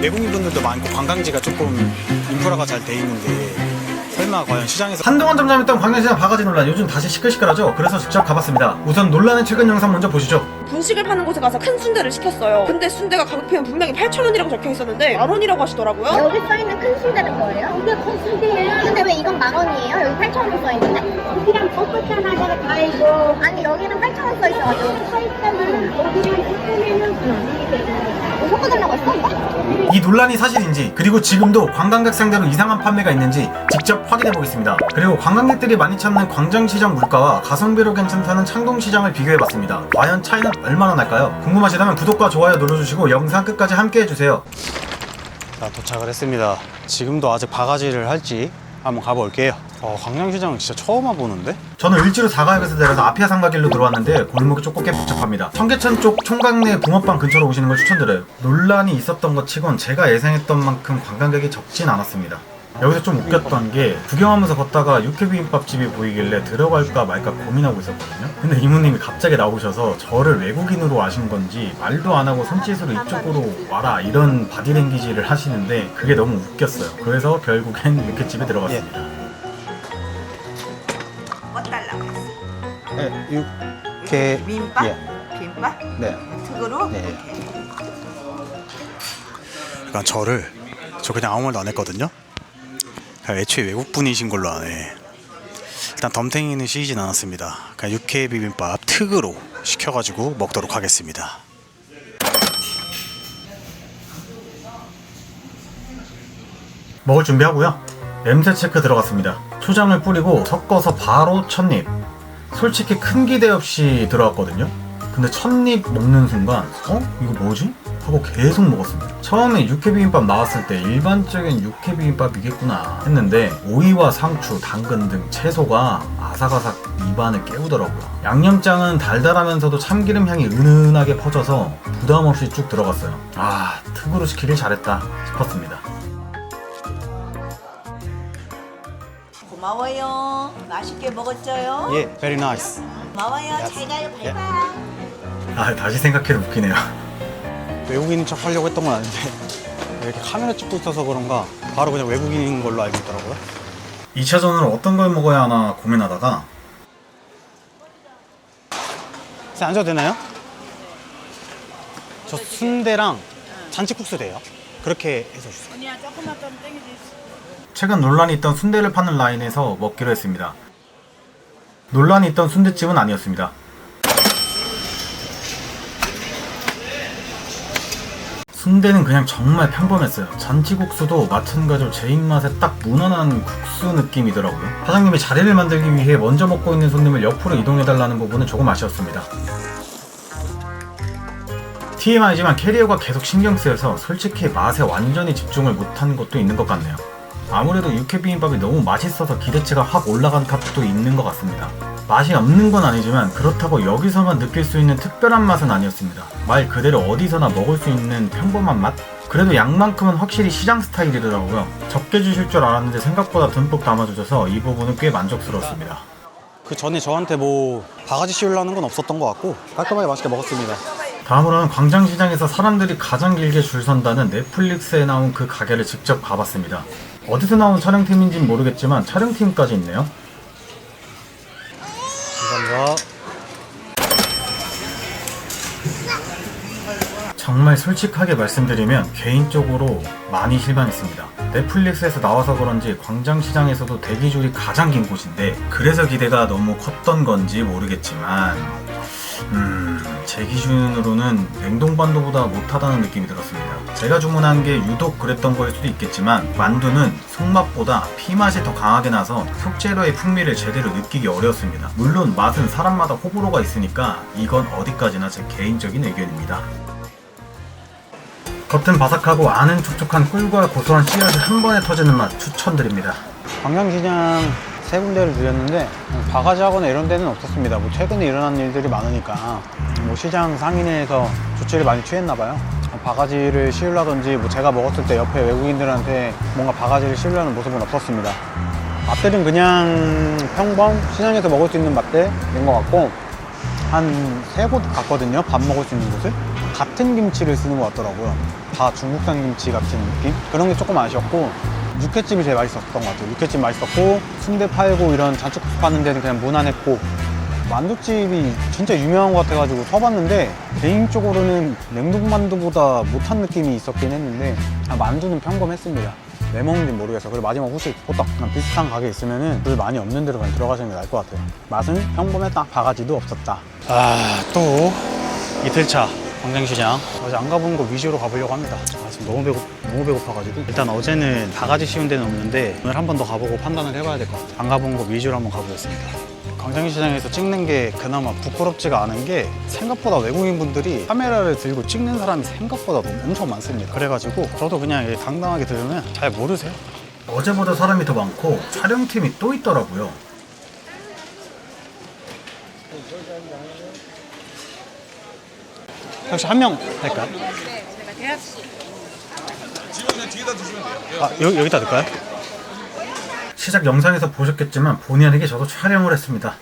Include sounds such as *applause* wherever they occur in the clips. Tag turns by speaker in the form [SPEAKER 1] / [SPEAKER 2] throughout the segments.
[SPEAKER 1] 외국인 분들도 많고 관광지가 조금 인프라가 잘 돼 있는데 설마 과연 시장에서
[SPEAKER 2] 한동안 잠잠했던 광양시장 바가지 논란 요즘 다시 시끌시끌하죠? 그래서 직접 가봤습니다. 우선 논란의 최근 영상 먼저 보시죠.
[SPEAKER 3] 분식을 파는 곳에 가서 큰 순대를 시켰어요. 근데 순대가 가격표엔 분명히 8,000원이라고 적혀 있었는데 만 원이라고 하시더라고요.
[SPEAKER 4] 여기 써있는 큰 순대는 뭐예요? 이게 큰 순대예요. 근데 왜 이건 만 원이에요? 여기 8,000원 써있는데?
[SPEAKER 5] 내가 다 해줘
[SPEAKER 4] 아니 여기는 8,000원 써있어가지고
[SPEAKER 5] 서 있잖아 거기랑 섞으면은 이게 되는
[SPEAKER 4] 뭐 섞어달라고 했어 이
[SPEAKER 2] 논란이 사실인지 그리고 지금도 관광객 상대로 이상한 판매가 있는지 직접 확인해 보겠습니다. 그리고 관광객들이 많이 찾는 광장시장 물가와 가성비로 괜찮다는 창동시장을 비교해 봤습니다. 과연 차이는 얼마나 날까요? 궁금하시다면 구독과 좋아요 눌러주시고 영상 끝까지 함께 해주세요.
[SPEAKER 1] 자, 도착을 했습니다. 지금도 아직 바가지를 할지 한번 가볼게요. 어, 광양시장은 진짜 처음 와보는데?
[SPEAKER 2] 저는 을지로 사가역에서 내려서 아피아 상가길로 들어왔는데 골목이 조금 꽤 복잡합니다. 청계천 쪽 총각내 붕어빵 근처로 오시는 걸 추천드려요. 논란이 있었던 것 치곤 제가 예상했던 만큼 관광객이 적진 않았습니다. 여기서 좀 웃겼던 게 구경하면서 걷다가 육회비빔밥 집이 보이길래 들어갈까 말까 고민하고 있었거든요. 근데 이모님이 갑자기 나오셔서 저를 외국인으로 아신 건지 말도 안 하고 손짓으로 이쪽으로 와라 이런 바디랭귀지를 하시는데 그게 너무 웃겼어요. 그래서 결국엔 육회집에 들어갔습니다.
[SPEAKER 6] 뭐 달라고 했어?
[SPEAKER 1] 네, 육회.
[SPEAKER 6] 민밥?
[SPEAKER 1] 예.
[SPEAKER 6] 김밥?
[SPEAKER 1] 네.
[SPEAKER 6] 특으로?
[SPEAKER 1] 네.
[SPEAKER 6] 이렇게.
[SPEAKER 1] 그러니까 저를 저 그냥 아무 말도 안 했거든요. 그냥 애초에 외국 분이신 걸로 아네. 일단 덤탱이는 시이진 않았습니다. 그냥 육회 비빔밥 특으로 시켜가지고 먹도록 하겠습니다.
[SPEAKER 2] 먹을 준비하고요. 냄새 체크 들어갔습니다. 초장을 뿌리고 섞어서 바로 첫입. 솔직히 큰 기대 없이 들어갔거든요. 근데 첫입 먹는 순간 어? 이거 뭐지? 하고 계속 먹었습니다. 처음에 육회비빔밥 나왔을 때 일반적인 육회비빔밥이겠구나 했는데 오이와 상추, 당근 등 채소가 아삭아삭 입안을 깨우더라고요. 양념장은 달달하면서도 참기름 향이 은은하게 퍼져서 부담 없이 쭉 들어갔어요. 아, 특으로 시키길 잘했다 싶었습니다.
[SPEAKER 6] 고마워요. 맛있게 먹었죠요?
[SPEAKER 1] 예, very nice.
[SPEAKER 6] 고마워요. 잘 가요.
[SPEAKER 1] 예.
[SPEAKER 6] 바이바이.
[SPEAKER 2] 아 다시 생각해도 웃기네요.
[SPEAKER 1] 외국인인 척 하려고 했던 건 아닌데 *laughs* 이렇게 카메라 찍고 있어서 그런가 바로 그냥 외국인인 걸로 알고 있더라고요.
[SPEAKER 2] 2차전으로 어떤 걸 먹어야 하나 고민하다가
[SPEAKER 1] 쌤 앉아도 되나요? 저 순대랑 잔치국수 돼요. 그렇게 해서 주세요.
[SPEAKER 2] 최근 논란이 있던 순대를 파는 라인에서 먹기로 했습니다. 논란이 있던 순대집은 아니었습니다. 순대는 그냥 정말 평범했어요. 잔치국수도 마찬가지로 제 입맛에 딱 무난한 국수 느낌이더라고요. 사장님이 자리를 만들기 위해 먼저 먹고 있는 손님을 옆으로 이동해달라는 부분은 조금 아쉬웠습니다. TMI지만 캐리어가 계속 신경 쓰여서 솔직히 맛에 완전히 집중을 못한 것도 있는 것 같네요. 아무래도 육회 비빔밥이 너무 맛있어서 기대치가 확 올라간 탓도 있는 것 같습니다. 맛이 없는 건 아니지만 그렇다고 여기서만 느낄 수 있는 특별한 맛은 아니었습니다. 말 그대로 어디서나 먹을 수 있는 평범한 맛? 그래도 양만큼은 확실히 시장 스타일이더라고요. 적게 주실 줄 알았는데 생각보다 듬뿍 담아주셔서 이 부분은 꽤 만족스러웠습니다.
[SPEAKER 1] 그 전에 저한테 뭐 바가지 씌우려는 건 없었던 것 같고 깔끔하게 맛있게 먹었습니다.
[SPEAKER 2] 다음으로는 광장시장에서 사람들이 가장 길게 줄 선다는 넷플릭스에 나온 그 가게를 직접 가봤습니다. 어디서 나온 촬영팀인지는 모르겠지만 촬영팀까지 있네요.
[SPEAKER 1] 감사합니다.
[SPEAKER 2] 정말 솔직하게 말씀드리면 개인적으로 많이 실망했습니다. 넷플릭스에서 나와서 그런지 광장시장에서도 대기줄이 가장 긴 곳인데 그래서 기대가 너무 컸던 건지 모르겠지만 음, 제 기준으로는 냉동반도보다 못하다는 느낌이 들었습니다. 제가 주문한 게 유독 그랬던 거일 수도 있겠지만 만두는 속맛보다 피맛이 더 강하게 나서 속재료의 풍미를 제대로 느끼기 어려웠습니다. 물론 맛은 사람마다 호불호가 있으니까 이건 어디까지나 제 개인적인 의견입니다. 겉은 바삭하고 안은 촉촉한 꿀과 고소한 씨앗이 한 번에 터지는 맛 추천드립니다.
[SPEAKER 1] 광양시장 세 군데를 들렸는데 바가지 하거나 이런 데는 없었습니다. 뭐 최근에 일어난 일들이 많으니까 뭐 시장 상인회에서 조치를 많이 취했나 봐요. 바가지를 씌우려든지 뭐 제가 먹었을 때 옆에 외국인들한테 뭔가 바가지를 씌우려는 모습은 없었습니다. 맛들은 그냥 평범 시장에서 먹을 수 있는 맛들인 것 같고 한 세 곳 갔거든요. 밥 먹을 수 있는 곳을. 같은 김치를 쓰는 것 같더라고요. 다 중국산 김치 같은 느낌? 그런 게 조금 아쉬웠고 육회집이 제일 맛있었던 것 같아요. 육회집 맛있었고 순대 팔고 이런 잔치국수 파는 데는 그냥 무난했고 만두집이 진짜 유명한 것 같아가지고 서봤는데 개인적으로는 냉동만두보다 못한 느낌이 있었긴 했는데 아, 만두는 평범했습니다. 왜 먹는지 모르겠어. 그리고 마지막 후식 호떡 비슷한 가게 있으면은 물 많이 없는 데로 그냥 들어가시는 게 나을 것 같아요. 맛은 평범했다. 바가지도 없었다. 아또 이틀차 광장시장 어제 안 가본 거 위주로 가보려고 합니다. 아, 지금 너무 배고 너무 배고파가지고 일단 어제는 바가지 씌운 데는 없는데 오늘 한 번 더 가보고 판단을 해봐야 될 것 같아요. 안 가본 거 위주로 한번 가보겠습니다. 광장시장에서 찍는 게 그나마 부끄럽지가 않은 게 생각보다 외국인 분들이 카메라를 들고 찍는 사람이 생각보다 너무 엄청 많습니다. 그래가지고 저도 그냥 당당하게 들으면 잘 모르세요.
[SPEAKER 2] 어제보다 사람이 더 많고 촬영팀이 또 있더라고요.
[SPEAKER 1] 혹시 한 명 할까요? 아 여기 여기다 넣을까요?
[SPEAKER 2] 시작 영상에서 보셨겠지만 본의 아니게 저도 촬영을 했습니다.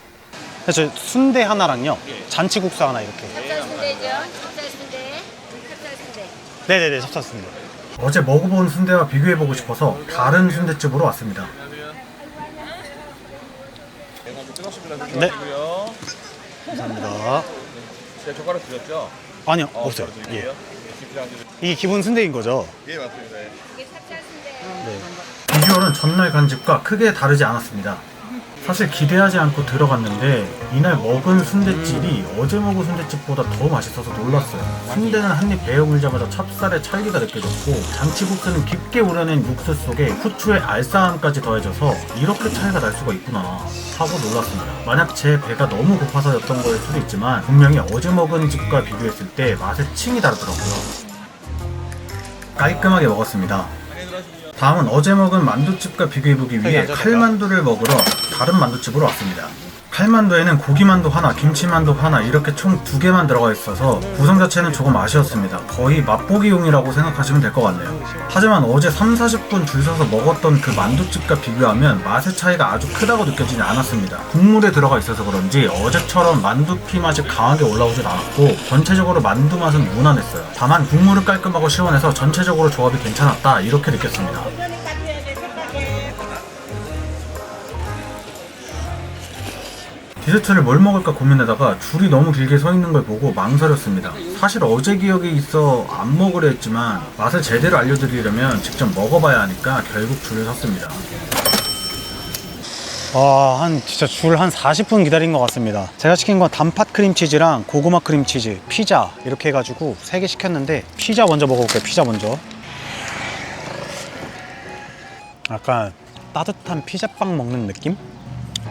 [SPEAKER 1] 그래서 저 순대 하나랑요 잔치국수 하나 이렇게.
[SPEAKER 4] 순대죠. 찹쌀 순대. 찹쌀 순대.
[SPEAKER 1] 네네네 찹쌀순대.
[SPEAKER 2] 어제 먹어본 순대와 비교해보고 싶어서 다른 순대집으로 왔습니다.
[SPEAKER 1] 네. 감사합니다.
[SPEAKER 7] 제가 젓가락 드렸죠?
[SPEAKER 1] 아니요 없어요. 예. 이게 기본 순대인 거죠?
[SPEAKER 7] 예 맞습니다.
[SPEAKER 2] 비주얼은 전날 간 집과 크게 다르지 않았습니다. 사실 기대하지 않고 들어갔는데 이날 먹은 순대집이 어제 먹은 순대집보다 더 맛있어서 놀랐어요. 순대는 한입 베어 물자마자 찹쌀의 찰기가 느껴졌고 잔치국수는 깊게 우려낸 육수 속에 후추의 알싸함까지 더해져서 이렇게 차이가 날 수가 있구나 하고 놀랐습니다. 만약 제 배가 너무 고파서였던 거일 수도 있지만 분명히 어제 먹은 집과 비교했을 때 맛의 층이 다르더라고요. 깔끔하게 먹었습니다. 다음은 어제 먹은 만두집과 비교해보기 위해 칼만두를 먹으러 다른 만두집으로 왔습니다. 칼만두에는 고기만두 하나, 김치만두 하나 이렇게 총 두 개만 들어가 있어서 구성 자체는 조금 아쉬웠습니다. 거의 맛보기용이라고 생각하시면 될 것 같네요. 하지만 어제 3, 40분 줄 서서 먹었던 그 만두집과 비교하면 맛의 차이가 아주 크다고 느껴지지 않았습니다. 국물에 들어가 있어서 그런지 어제처럼 만두피 맛이 강하게 올라오진 않았고 전체적으로 만두 맛은 무난했어요. 다만 국물은 깔끔하고 시원해서 전체적으로 조합이 괜찮았다 이렇게 느꼈습니다. 디저트를 뭘 먹을까 고민하다가 줄이 너무 길게 서 있는 걸 보고 망설였습니다. 사실 어제 기억이 있어 안 먹으려 했지만 맛을 제대로 알려드리려면 직접 먹어봐야 하니까 결국 줄을 섰습니다.
[SPEAKER 1] 와, 한 진짜 줄 한 40분 기다린 것 같습니다. 제가 시킨 건 단팥 크림치즈랑 고구마 크림치즈, 피자 이렇게 해가지고 3개 시켰는데 피자 먼저 먹어볼게요. 피자 먼저. 약간 따뜻한 피자빵 먹는 느낌?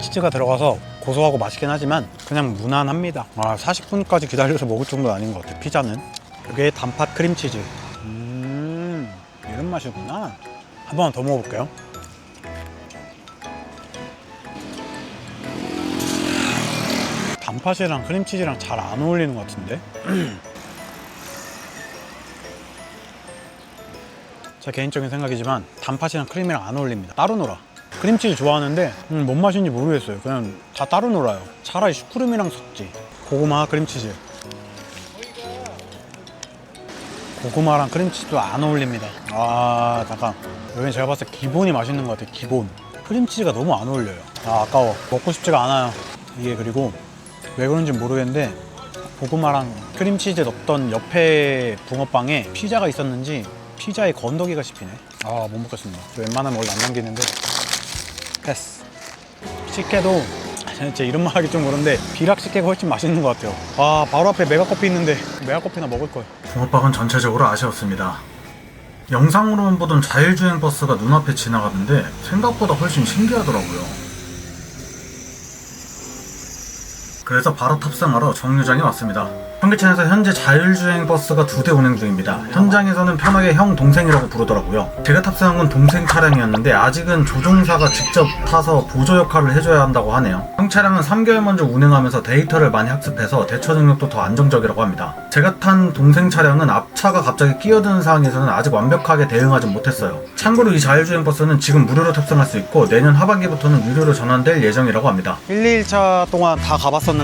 [SPEAKER 1] 치즈가 들어가서 고소하고 맛있긴 하지만 그냥 무난합니다. 아, 40분까지 기다려서 먹을 정도는 아닌 것 같아요. 피자는. 그게 단팥 크림치즈. 음, 이런 맛이구나. 한 번 더 먹어볼게요. 단팥이랑 크림치즈랑 잘 안 어울리는 것 같은데? *clears throat* 제 개인적인 생각이지만 단팥이랑 크림이랑 안 어울립니다. 따로 놀아. 크림치즈 좋아하는데 음, 뭔 맛인지 모르겠어요. 그냥 다 따로 놀아요. 차라리 슈크림이랑 섞지. 고구마 크림치즈. 고구마랑 크림치즈도 안 어울립니다. 아 잠깐 여기 제가 봤을 때 기본이 맛있는 것 같아요. 기본. 크림치즈가 너무 안 어울려요. 아 아까워. 먹고 싶지가 않아요. 이게 그리고 왜 그런지 모르겠는데 고구마랑 크림치즈 넣었던 옆에 붕어빵에 피자가 있었는지 피자에 건더기가 씹히네. 아 못 먹겠습니다. 웬만하면 원래 안 남기는데 패스. 식혜도 진짜 이런 말 하기 좀 그런데 비락 식혜가 훨씬 맛있는 것 같아요. 아 바로 앞에 메가커피 있는데 메가커피나 먹을 걸.
[SPEAKER 2] 붕어빵은 전체적으로 아쉬웠습니다. 영상으로만 보던 자율주행 버스가 눈앞에 지나가는데 생각보다 훨씬 신기하더라고요. 그래서 바로 탑승하러 정류장에 왔습니다. 현기차에서 현재 자율주행 버스가 두 대 운행 중입니다. 현장에서는 편하게 형 동생이라고 부르더라고요. 제가 탑승한 건 동생 차량이었는데 아직은 조종사가 직접 타서 보조 역할을 해줘야 한다고 하네요. 형 차량은 3개월 먼저 운행하면서 데이터를 많이 학습해서 대처 능력도 더 안정적이라고 합니다. 제가 탄 동생 차량은 앞차가 갑자기 끼어드는 상황에서는 아직 완벽하게 대응하지 못했어요. 참고로 이 자율주행 버스는 지금 무료로 탑승할 수 있고 내년 하반기부터는 유료로 전환될 예정이라고 합니다.
[SPEAKER 1] 1, 2일차 동안 다 가봤었는데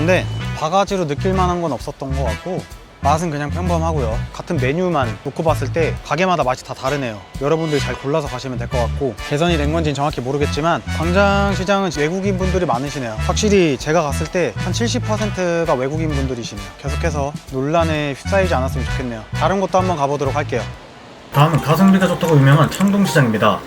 [SPEAKER 1] 바가지로 느낄 만한 건 없었던 것 같고 맛은 그냥 평범하고요. 같은 메뉴만 놓고 봤을 때 가게마다 맛이 다 다르네요. 여러분들이 잘 골라서 가시면 될 것 같고 개선이 된 건지는 정확히 모르겠지만 광장 시장은 외국인 분들이 많으시네요. 확실히 제가 갔을 때 한 70%가 외국인 분들이시네요. 계속해서 논란에 휩싸이지 않았으면 좋겠네요. 다른 곳도 한번 가보도록 할게요.
[SPEAKER 2] 다음은 가성비가 좋다고 유명한 창동시장입니다.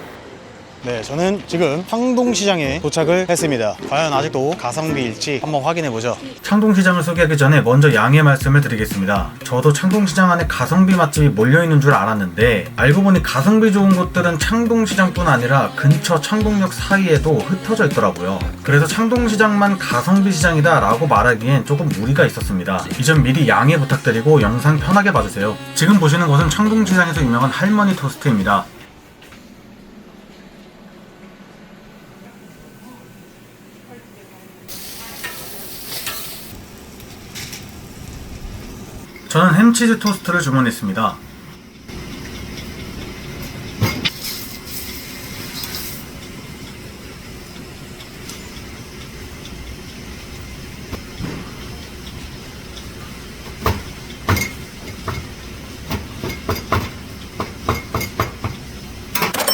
[SPEAKER 1] 네, 저는 지금 황동시장에 도착을 했습니다. 과연 아직도 가성비일지 한번 확인해 보죠.
[SPEAKER 2] 창동시장을 소개하기 전에 먼저 양해 말씀을 드리겠습니다. 저도 창동시장 안에 가성비 맛집이 몰려있는 줄 알았는데 알고 보니 가성비 좋은 곳들은 창동시장뿐 아니라 근처 창동역 사이에도 흩어져 있더라고요. 그래서 창동시장만 가성비 시장이다 라고 말하기엔 조금 무리가 있었습니다. 이 점 미리 양해 부탁드리고 영상 편하게 봐주세요. 지금 보시는 곳은 창동시장에서 유명한 할머니 토스트입니다. 저는 햄치즈 토스트를 주문했습니다.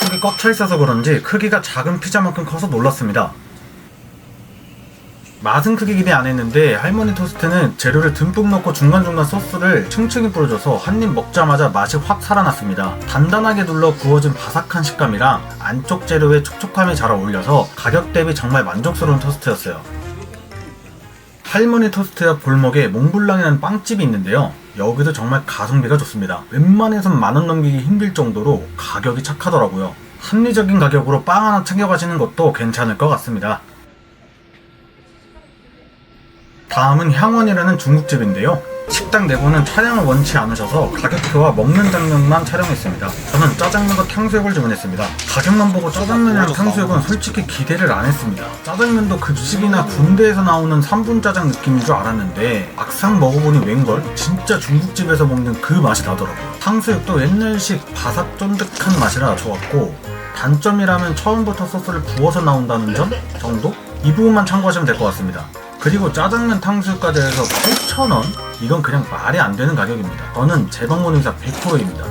[SPEAKER 2] 속이 꽉차 있어서 그런지 크기가 작은 피자만큼 커서 놀랐습니다. 맛은 크게 기대 안 했는데 할머니 토스트는 재료를 듬뿍 넣고 중간중간 소스를 층층이 뿌려줘서 한 입 먹자마자 맛이 확 살아났습니다. 단단하게 눌러 구워진 바삭한 식감이랑 안쪽 재료의 촉촉함이 잘 어울려서 가격 대비 정말 만족스러운 토스트였어요. 할머니 토스트 옆 골목에 몽블랑이라는 빵집이 있는데요. 여기도 정말 가성비가 좋습니다. 웬만해선 만원 넘기기 힘들 정도로 가격이 착하더라고요. 합리적인 가격으로 빵 하나 챙겨가시는 것도 괜찮을 것 같습니다. 다음은 향원이라는 중국집인데요. 식당 내부는 촬영을 원치 않으셔서 가격표와 먹는 장면만 촬영했습니다. 저는 짜장면과 탕수육을 주문했습니다. 가격만 보고 짜장면이랑 탕수육은 솔직히 기대를 안 했습니다. 짜장면도 급식이나 군대에서 나오는 3분 짜장 느낌인 줄 알았는데 막상 먹어보니 웬걸 진짜 중국집에서 먹는 그 맛이 나더라고요. 탕수육도 옛날식 바삭 쫀득한 맛이라 좋았고 단점이라면 처음부터 소스를 부어서 나온다는 점 정도? 이 부분만 참고하시면 될 것 같습니다. 그리고 짜장면 탕수육까지 해서 8,000원? 이건 그냥 말이 안 되는 가격입니다. 저는 재방문 의사 100%입니다.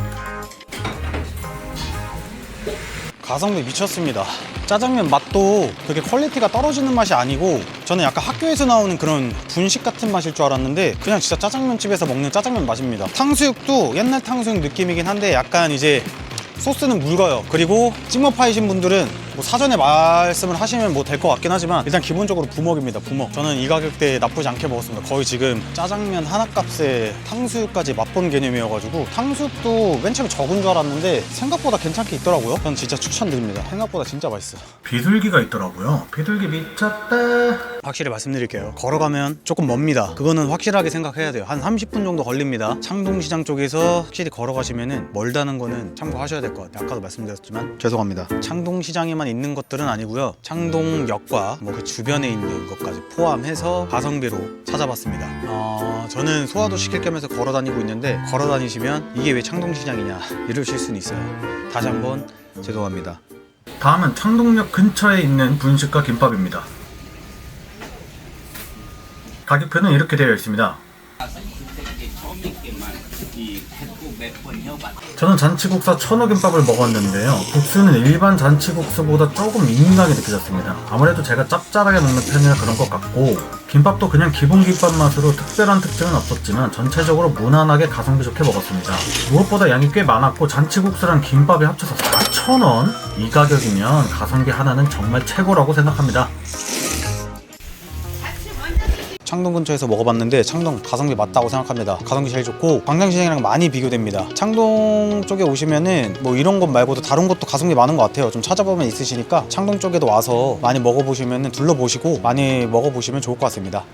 [SPEAKER 1] 가성비 미쳤습니다. 짜장면 맛도 그렇게 퀄리티가 떨어지는 맛이 아니고 저는 약간 학교에서 나오는 그런 분식 같은 맛일 줄 알았는데 그냥 진짜 짜장면 집에서 먹는 짜장면 맛입니다. 탕수육도 옛날 탕수육 느낌이긴 한데 약간 이제 소스는 묽어요. 그리고 찍먹파이신 분들은 뭐 사전에 말씀을 하시면 뭐 될 것 같긴 하지만 일단 기본적으로 부먹입니다. 부먹. 저는 이 가격대에 나쁘지 않게 먹었습니다. 거의 지금 짜장면 하나 값에 탕수육까지 맛본 개념이어가지고 탕수육도 맨 처음에 적은 줄 알았는데 생각보다 괜찮게 있더라고요. 저는 진짜 추천드립니다. 생각보다 진짜 맛있어요.
[SPEAKER 2] 비둘기가 있더라고요. 비둘기 미쳤다.
[SPEAKER 1] 확실히 말씀드릴게요. 걸어가면 조금 멉니다. 그거는 확실하게 생각해야 돼요. 한 30분 정도 걸립니다. 창동시장 쪽에서 확실히 걸어가시면은 멀다는 거는 참고하셔야 될 것 같아요. 아까도 말씀드렸지만 죄송합니다. 창동시장에만 있는 것들은 아니고요. 창동역과 뭐 그 주변에 있는 것까지 포함해서 가성비로 찾아봤습니다. 어, 저는 소화도 시킬 겸해서 걸어 다니고 있는데 걸어 다니시면 이게 왜 창동시장이냐 이러실 수는 있어요. 다시 한번 죄송합니다.
[SPEAKER 2] 다음은 창동역 근처에 있는 분식과 김밥입니다. 가격표는 이렇게 되어 있습니다. 저는 잔치국사 천호김밥을 먹었는데요. 국수는 일반 잔치국수보다 조금 밍밍하게 느껴졌습니다. 아무래도 제가 짭짤하게 먹는 편이라 그런 것 같고 김밥도 그냥 기본 김밥 맛으로 특별한 특징은 없었지만 전체적으로 무난하게 가성비 좋게 먹었습니다. 무엇보다 양이 꽤 많았고 잔치국수랑 김밥이 합쳐서 4,000원? 이 가격이면 가성비 하나는 정말 최고라고 생각합니다.
[SPEAKER 1] 창동 근처에서 먹어봤는데 창동 가성비 맞다고 생각합니다. 가성비 제일 좋고 광장시장이랑 많이 비교됩니다. 창동 쪽에 오시면은 뭐 이런 것 말고도 다른 것도 가성비 많은 것 같아요. 좀 찾아보면 있으시니까 창동 쪽에도 와서 많이 먹어보시면 둘러보시고 많이 먹어보시면 좋을 것 같습니다.